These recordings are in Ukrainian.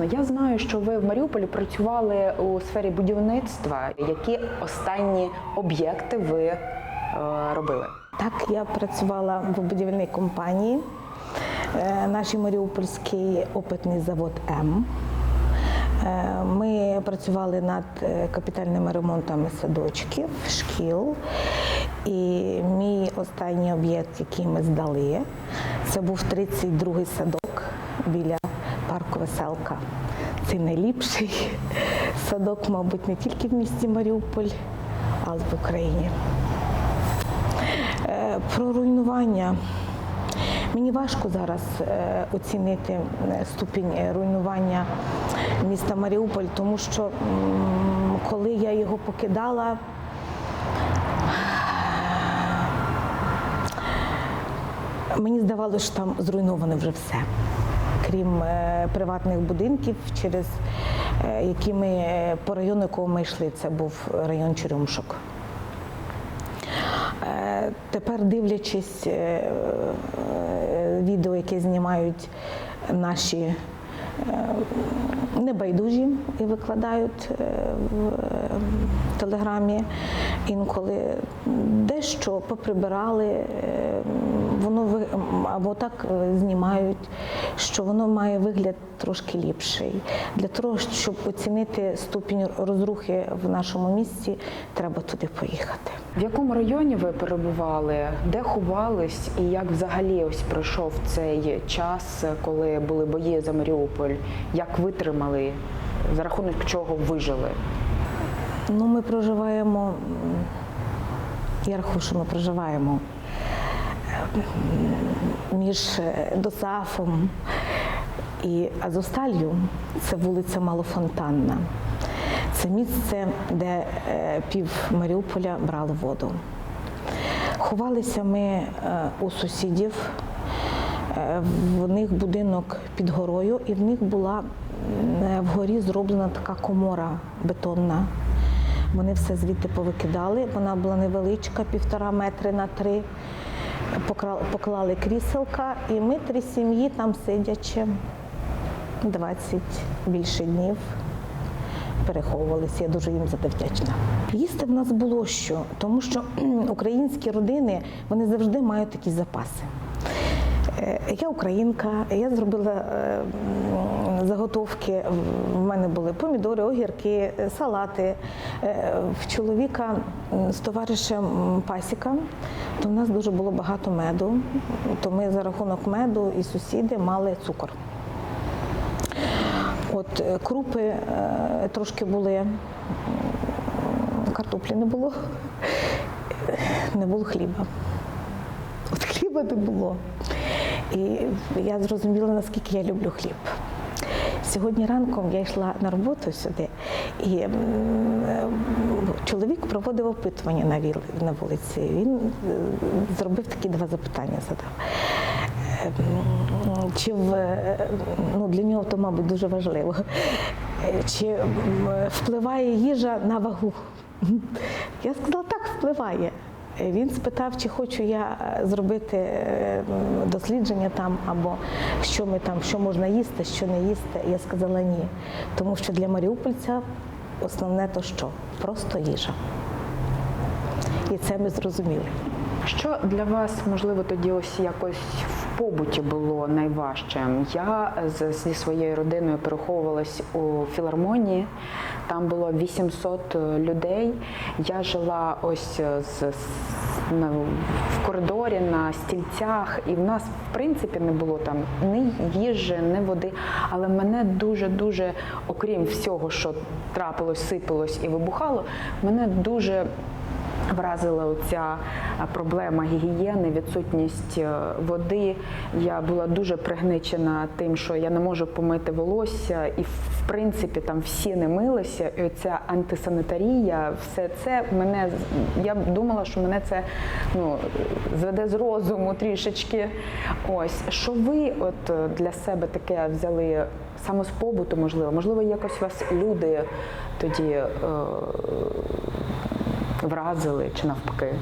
Оксано, я знаю, що ви в Маріуполі працювали у сфері будівництва. Які останні об'єкти ви е, робили? Так, я працювала в будівельній компанії, е, наш Маріупольський опитний завод М. Е, Ми працювали над капітальними ремонтами садочків, шкіл. І мій останній об'єкт, який ми здали, це був 32-й садок біля парку Веселка. Це найліпший садок, мабуть, не тільки в місті Маріуполь, але й в Україні. Е, Про руйнування. Мені важко зараз е, оцінити е, ступінь руйнування міста Маріуполь, тому що коли я його покидала, мені здавалося, що там зруйноване вже все. Крім е, приватних будинків, через е, які ми е, по району, якого ми йшли, це був район Черемшок. Тепер дивлячись відео, яке знімають наші небайдужі і викладають е, в е, телеграмі, інколи дещо поприбирали, е, воно або так е, знімають, що воно має вигляд трошки ліпший. Для того, щоб оцінити ступінь розрухи в нашому місті, треба туди поїхати. В якому районі ви перебували, де ховались, і як взагалі ось пройшов цей час, коли були бої за Маріуполь? Як витримали? За рахунок чого вижили? Ну, ми проживаємо, я рахую, що ми проживаємо е, між е, Досафом і Азовсталью. Це вулиця Малофонтанна. Це місце, де е, пів Маріуполя брало воду. Ховалися ми е, у сусідів. Е, В них будинок під горою, і в них була е, вгорі зроблена така комора бетонна. Вони все звідти повикидали. Вона була невеличка, півтора метри на три. Поклали кріселка, і ми три сім'ї там сидячи 20 більше днів переховувалися. Я дуже їм за це вдячна. Їсти в нас було що, тому що українські родини вони завжди мають такі запаси. Е, Я українка, я зробила е, заготовки. В мене були помідори, огірки, е, салати. В чоловіка з товаришем пасіка, то в нас дуже було багато меду. То ми за рахунок меду і сусіди мали цукор. От крупи трошки були, картоплі не було, не було хліба. От хліба не було. І я зрозуміла, наскільки я люблю хліб. Сьогодні ранком я йшла на роботу сюди, і чоловік проводив опитування на вулиці. Він е, зробив такі два запитання, задав. Е, Чи в, е, ну, для нього то, мабуть, дуже важливо. Чи впливає їжа на вагу? Я сказала, так, впливає. Він спитав, чи хочу я е, зробити е, дослідження там, або що ми там, що можна їсти, що не їсти. Я сказала ні. Тому що для маріупольця основне то що? Просто їжа. І це ми зрозуміли. Що для вас можливо тоді ось якось побуті було найважчим? Я зі своєю родиною переховувалась у філармонії. Там було 800 людей. Я жила ось з, з- на, в коридорі на стільцях, і в нас в принципі не було там ні їжі, ні води. Але мене дуже дуже, окрім всього, що трапилось, сипалось і вибухало, мене дуже Вразила оця а, проблема гігієни, відсутність е, води. Я була дуже пригничена тим, що я не можу помити волосся, і в принципі там всі не милися. І оця антисанітарія, все це мене я думала, що мене це ну зведе з розуму трішечки. Ось що ви от е, для себе таке взяли саме з побуту, можливо, можливо, якось вас люди тоді. Е, вразили чи навпаки?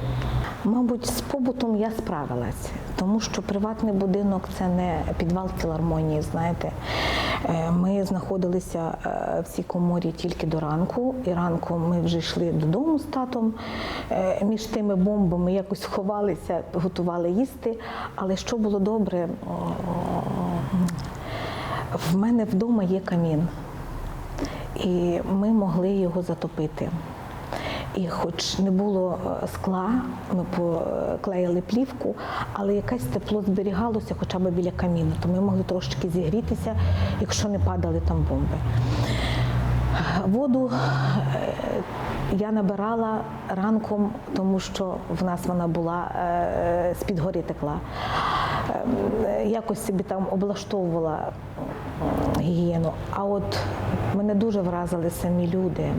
Мабуть, з побутом я справилась, тому що приватний будинок це не підвал філармонії, знаєте. Е, Ми знаходилися е, в цій коморі тільки до ранку, і ранку ми вже йшли додому з татом. Е, Між тими бомбами якось ховалися, готували їсти. Але що було добре, в мене вдома є камін, і ми могли його затопити. І хоч не було е, скла, ми поклеїли плівку, але якесь тепло зберігалося хоча б біля каміну, то ми могли трошечки зігрітися, якщо не падали там бомби. Воду е, я набирала ранком, тому що в нас вона була е, з-під гори текла. Е, Якось собі там облаштовувала гігієну. А от мене дуже вразили самі люди,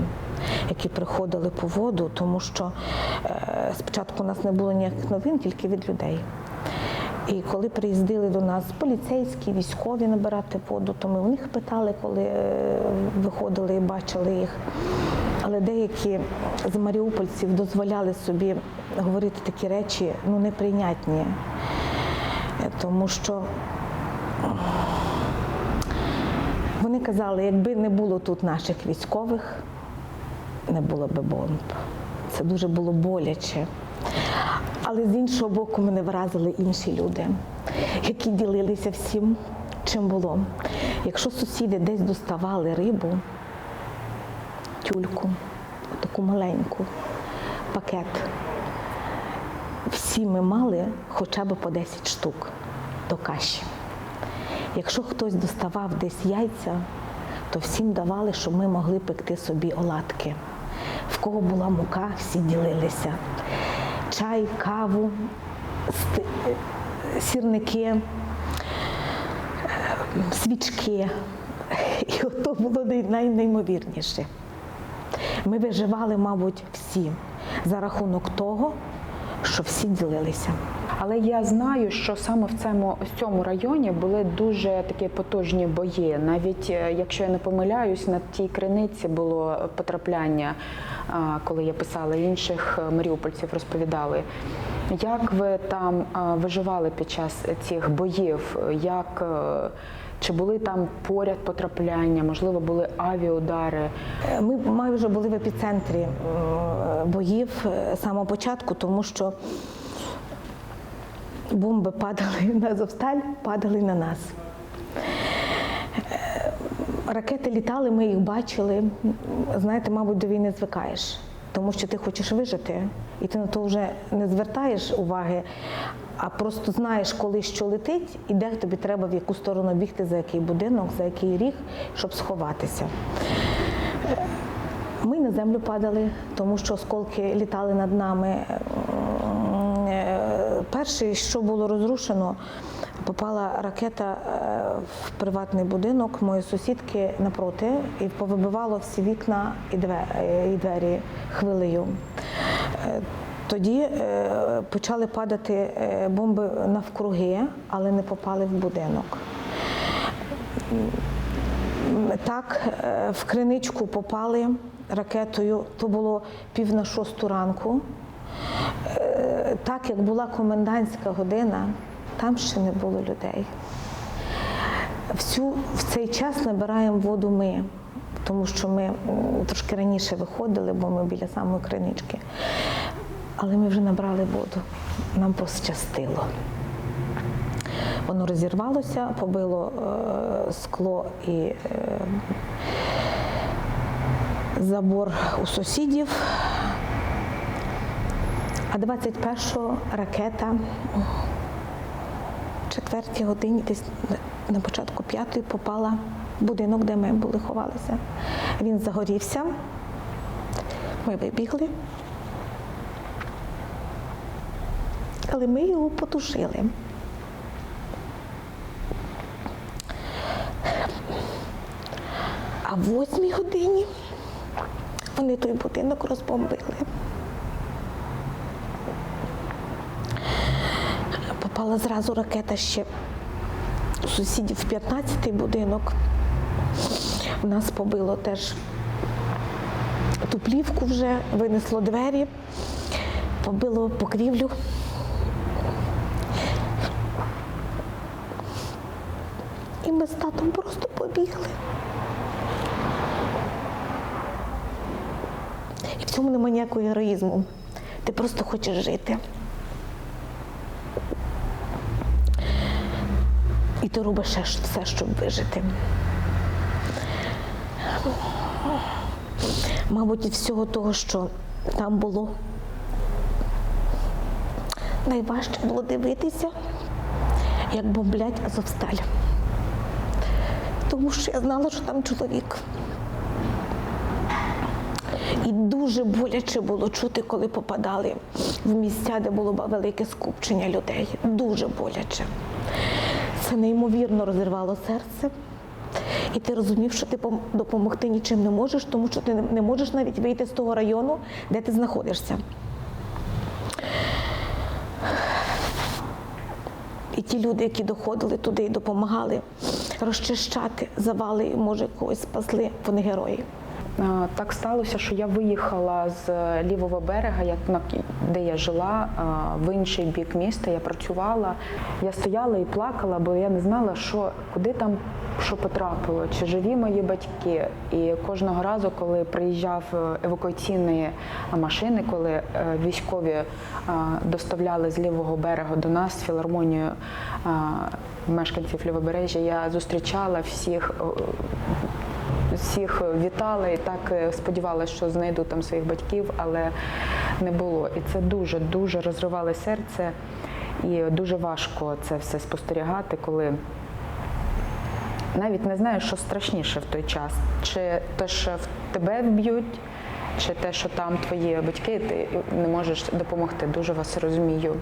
які приходили по воду, тому що е, спочатку у нас не було ніяких новин, тільки від людей. І коли приїздили до нас поліцейські, військові набирати воду, то ми у них питали, коли е, виходили і бачили їх. Але деякі з маріупольців дозволяли собі говорити такі речі ну, неприйнятні, Е, тому що вони казали, якби не було тут наших військових, не було би бомб. Це дуже було боляче. Але з іншого боку, мене вразили інші люди, які ділилися всім, чим було. Якщо сусіди десь доставали рибу, тюльку, таку маленьку, пакет, всі ми мали хоча б по 10 штук до каші. Якщо хтось доставав десь яйця, то всім давали, щоб ми могли пекти собі оладки. В кого була мука, всі ділилися. Чай, каву, сірники, свічки. І ото було найнеймовірніше. Ми виживали, мабуть, всі за рахунок того, що всі ділилися. Але я знаю, що саме в цьому, в цьому районі були дуже такі потужні бої. Навіть е, якщо я не помиляюсь, на тій криниці було потрапляння, коли я писала інших е, маріупольців, розповідали. Як ви там виживали під час цих боїв? Як е, чи були там поряд потрапляння? Можливо, були авіаудари? Е, Ми майже були в епіцентрі боїв е, з самого початку, тому що бомби падали на Азовсталь, падали на нас. Е, Ракети літали, ми їх бачили. Знаєте, мабуть, до війни звикаєш, тому що ти хочеш вижити, і ти на то вже не звертаєш уваги, а просто знаєш, коли що летить, і де тобі треба в яку сторону бігти, за який будинок, за який ріг, щоб сховатися. Ми на землю падали, тому що осколки літали над нами. Е, Перше, що було розрушено, попала ракета е, в приватний будинок моєї сусідки напроти і повибивало всі вікна і двері хвилею. Е, Тоді е, почали падати е, бомби навкруги, але не попали в будинок. Так, е, в криничку попали ракетою, то було пів на шосту ранку. Е, Так як була комендантська година, там ще не було людей. Всю, в цей час набираємо воду ми, тому що ми трошки раніше виходили, бо ми біля самої кринички. Але ми вже набрали воду, нам пощастило. Воно розірвалося, побило е, скло і е, забор у сусідів. А 21-го ракета в четвертій годині, десь на- початку п'ятої, попала в будинок, де ми були ховалися. Він загорівся. Ми вибігли. Але ми його потушили. А в восьмій годині вони той будинок розбомбили. Попала зразу ракета ще у сусідів в 15-й будинок. У нас побило теж ту плівку вже, винесло двері, побило покрівлю. І ми з татом просто побігли. І в цьому немає ніякого героїзму. Ти просто хочеш жити. Ти робиш все, щоб вижити. Мабуть, від всього того, що там було, найважче було дивитися, як бомблять Азовсталь. Тому що я знала, що там чоловік. І дуже боляче було чути, коли попадали в місця, де було велике скупчення людей. Дуже боляче. Це неймовірно розірвало серце. І ти розумів, що ти допомогти нічим не можеш, тому що ти не- можеш навіть вийти з того району, де ти знаходишся. І ті люди, які доходили туди і допомагали розчищати завали, може, когось спасли, вони герої. Е, Так сталося, що я виїхала з лівого берега, де я жила, е, в інший бік міста. Я працювала. Я стояла і плакала, бо я не знала, що куди там що потрапило, чи живі мої батьки. І кожного разу, коли приїжджав е, евакуаційні машини, коли е, військові е, доставляли з лівого берега до нас філармонію е, мешканців лівобережжя, я зустрічала всіх. Всіх вітала і так е, сподівалася, що знайду там своїх батьків, але не було. І це дуже дуже розривало серце, і дуже важко це все спостерігати, коли навіть не знаєш, що страшніше в той час, чи те, що в тебе вб'ють. Чи те, що там твої батьки, ти не можеш допомогти. Дуже вас розумію.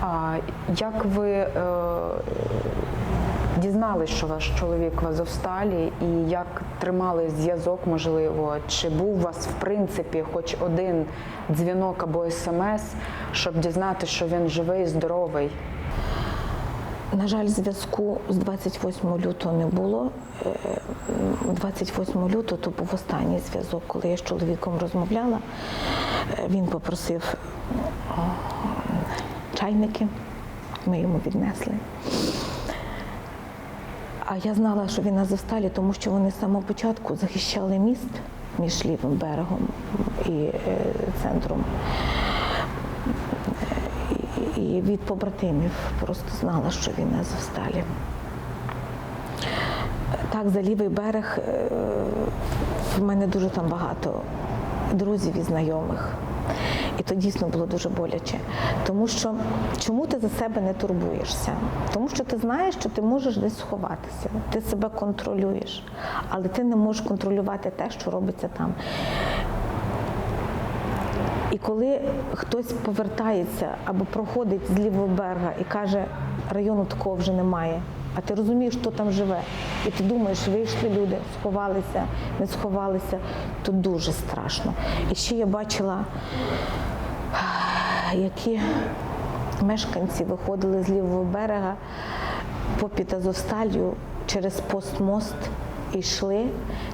А, як ви е, дізнались, що ваш чоловік в Азовсталі, і як тримали зв'язок, можливо, чи був у вас в принципі хоч один дзвінок або смс, щоб дізнатися, що він живий, здоровий? На жаль, зв'язку з 28 лютого не було. Е, 28 лютого то був останній зв'язок, коли я з чоловіком розмовляла. Е, Він попросив чайники, ми йому віднесли. А я знала, що він на Зосталі, тому що вони з самого початку захищали міст між лівим берегом і е, центром. І- від побратимів просто знала, що він на Зосталі. Так, за лівий берег е, в мене дуже там багато друзів і знайомих. І то дійсно було дуже боляче. Тому що чому ти за себе не турбуєшся? Тому що ти знаєш, що ти можеш десь сховатися, ти себе контролюєш, але ти не можеш контролювати те, що робиться там. І коли хтось повертається або проходить з лівого берега і каже, району такого вже немає, а ти розумієш, хто там живе, і ти думаєш, вийшли люди, сховалися, не сховалися, то дуже страшно. І ще я бачила, які мешканці виходили з лівого берега попід Азовсталью через постмост і йшли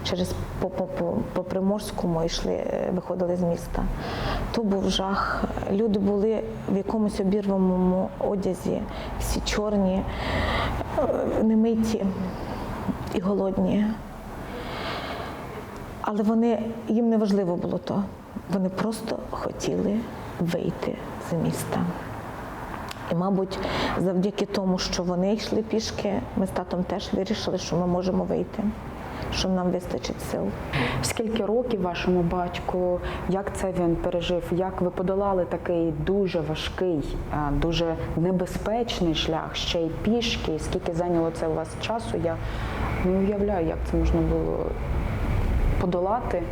через по, по, по, по Приморському йшли, е, виходили з міста. То був жах. Люди були в якомусь обірваному одязі, всі чорні, е, немиті і голодні. Але вони, їм не важливо було то. Вони просто хотіли вийти з міста. І, мабуть, завдяки тому, що вони йшли пішки, ми з татом теж вирішили, що ми можемо вийти, що нам вистачить сил. Скільки років вашому батьку? Як це він пережив? Як ви подолали такий дуже важкий, дуже небезпечний шлях, ще й пішки? Скільки зайняло це у вас часу? Я не уявляю, як це можна було подолати.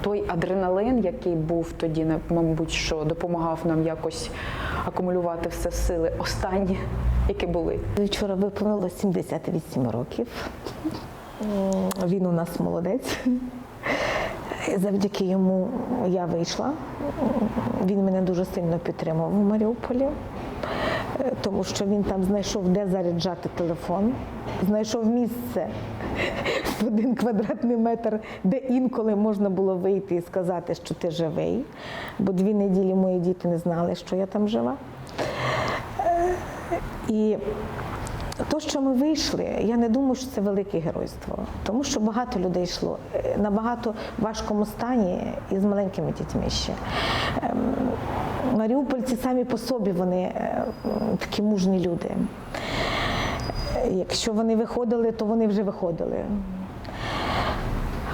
Той адреналин, який був тоді, мабуть, що допомагав нам якось акумулювати все сили, останні, які були. Вчора виповнилось 78 років. Він у нас молодець. Завдяки йому я вийшла. Він мене дуже сильно підтримав у Маріуполі, е, тому що він там знайшов, де заряджати телефон, знайшов місце в один квадратний метр, де інколи можна було вийти і сказати, що ти живий. Бо дві неділі мої діти не знали, що я там жива. І То, що ми вийшли, я не думаю, що це велике геройство, тому що багато людей йшло е, на багато важкому стані і з маленькими дітьми ще. Ем, Маріупольці самі по собі вони е, такі мужні люди. Е, Якщо вони виходили, то вони вже виходили.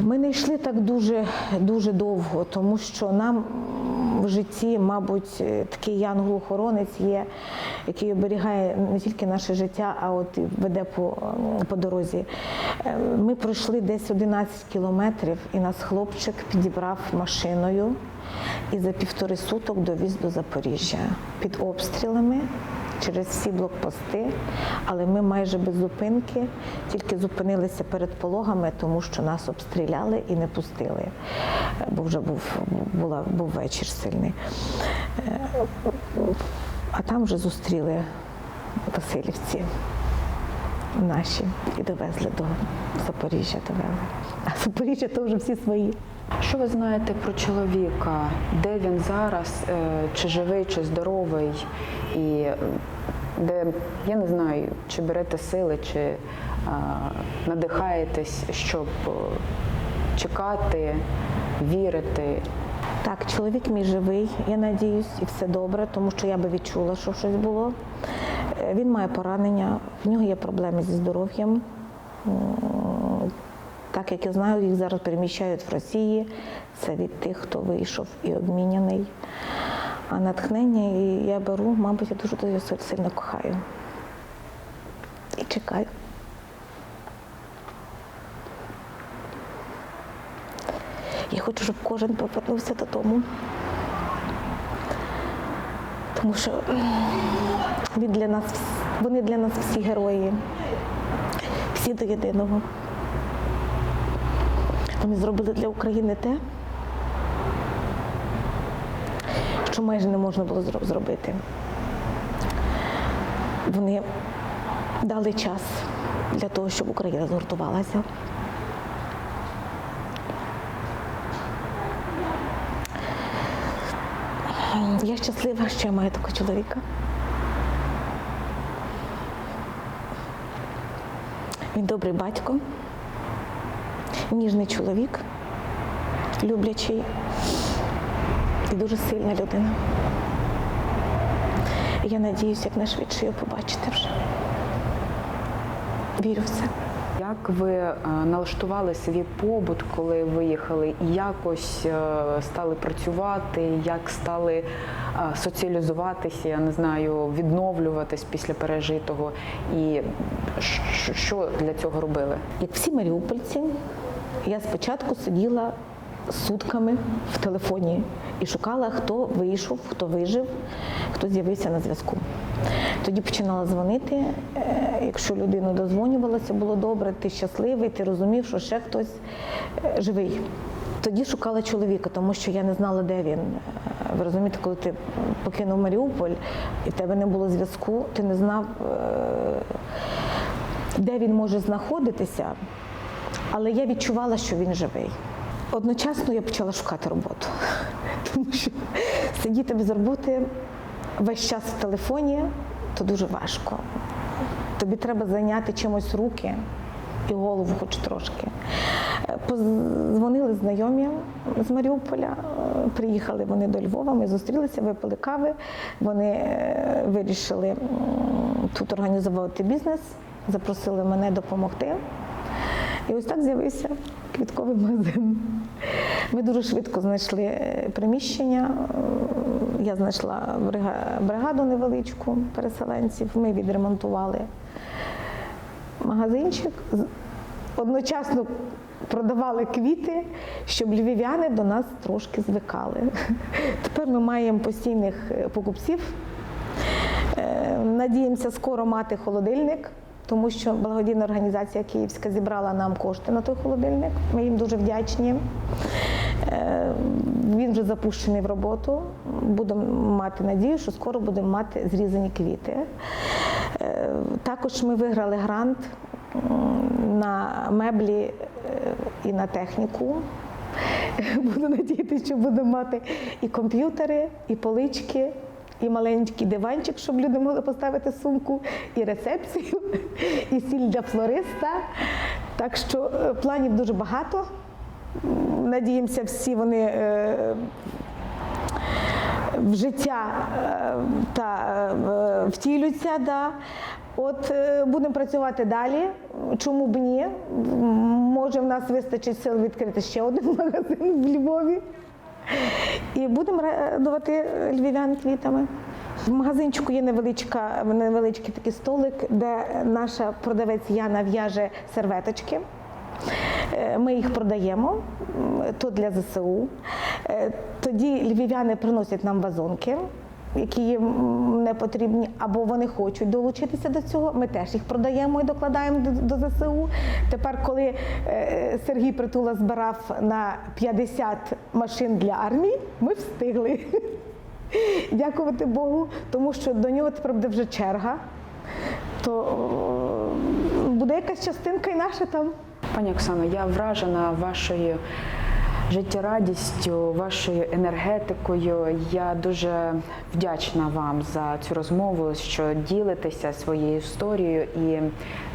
Ми не йшли так дуже, дуже довго, тому що нам в житті, мабуть, е, такий янгол-охоронець є, який оберігає не тільки наше життя, а от веде по, по дорозі. Е, Ми пройшли десь 11 кілометрів, і нас хлопчик підібрав машиною і за півтори суток довіз до Запоріжжя під обстрілами через всі блокпости, але ми майже без зупинки, тільки зупинилися перед пологами, тому що нас обстріляли і не пустили, бо вже був, була, був вечір сильний. Е, А там вже зустріли Васильівці наші і довезли до Запоріжжя. Довели. А Запоріжжя то вже всі свої. Що ви знаєте про чоловіка? Де він зараз? Е, Чи живий, чи здоровий? І е, де я не знаю, чи берете сили, чи е, надихаєтесь, щоб чекати, вірити. Так, чоловік мій живий, я надіюсь, і все добре, тому що я би відчула, що щось було. Він має поранення, в нього є проблеми зі здоров'ям. Так як я знаю, їх зараз переміщають в Росії. Це від тих, хто вийшов і обміняний. А натхнення я беру, мабуть, я дуже дуже сильно кохаю. І чекаю. Я хочу, щоб кожен повернувся додому. Тому що він для нас, вони для нас всі герої, всі до єдиного. Вони зробили для України те, що майже не можна було зробити. Вони дали час для того, щоб Україна згуртувалася. Я щаслива, що я маю такого чоловіка. Він добрий батько, ніжний чоловік, люблячий і дуже сильна людина. І Я надіюся, якнайшвидше його побачити вже. Вірю в це. Як ви е, налаштували свій побут, коли виїхали, якось е, стали працювати, як стали е, соціалізуватися, я не знаю, відновлюватись після пережитого, і що для цього робили? Як всі маріупольці, я спочатку сиділа сутками в телефоні і шукала, хто вийшов, хто вижив, хто з'явився на зв'язку. Тоді починала дзвонити. Е, Якщо людина дозвонювалася, було добре, ти щасливий, ти розумів, що ще хтось е, живий. Тоді шукала чоловіка, тому що я не знала, де він. Е, Ви розумієте, коли ти покинув Маріуполь і в тебе не було зв'язку, ти не знав, де він може знаходитися, але я відчувала, що він живий. Одночасно я почала шукати роботу, тому що сидіти без роботи весь час в телефоні то дуже важко. Тобі треба зайняти чимось руки і голову хоч трошки. Е, Позвонили знайомі з Маріуполя, е, приїхали вони до Львова, ми зустрілися, випили кави. Вони е, вирішили тут організувати бізнес, запросили мене допомогти. І ось так з'явився квітковий магазин. Ми дуже швидко знайшли е, приміщення. Я знайшла бригаду невеличку переселенців. Ми відремонтували магазинчик. Одночасно продавали квіти, щоб львів'яни до нас трошки звикали. Тепер ми маємо постійних е, покупців. Е, Надіємося скоро мати холодильник, тому що благодійна організація Київська зібрала нам кошти на той холодильник. Ми їм дуже вдячні. Е, Він вже запущений в роботу. Будемо мати надію, що скоро будемо мати зрізані квіти. Е, Також ми виграли грант на меблі е, і на техніку. Буду надіятися, що будемо мати і комп'ютери, і полички, і маленький диванчик, щоб люди могли поставити сумку, і рецепцію, і сіль для флориста. Так що е, планів дуже багато. Надіємося, всі вони е, в життя е, та втілюються. Да. От будемо працювати далі. Чому б ні? Може, в нас вистачить сил відкрити ще один магазин в Львові. І будемо радувати львів'ян квітами. В магазинчику є невеличка, невеличкий такий столик, де наша продавець Яна в'яже серветочки. Е, Ми їх продаємо то для ЗСУ. Е, Тоді львів'яни приносять нам вазонки, які їм не потрібні, або вони хочуть долучитися до цього. Ми теж їх продаємо і докладаємо до, до ЗСУ. Тепер, коли е, Сергій Притула збирав на 50 машин для армії, ми встигли. Дякувати Богу, тому що до нього тепер буде вже черга. То е, буде якась частинка і наша там. Пані Оксано, я вражена вашою життєрадістю, вашою енергетикою. Я дуже вдячна вам за цю розмову, що ділитеся своєю історією і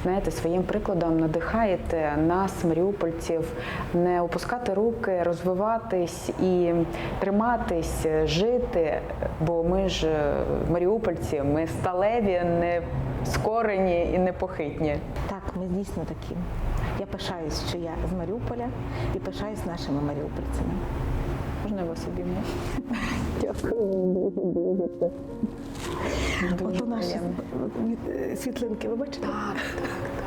знаєте, своїм прикладом надихаєте нас, маріупольців, не опускати руки, розвиватись і триматись, жити. Бо ми ж е, маріупольці, ми сталеві, не скорені і непохитні. Так, ми дійсно такі. Я пишаюсь, що я з Маріуполя і пишаюсь нашими маріупольцями. Можна Дякую, вас обійму? Ото наші світлинки, ви бачите? Так, так.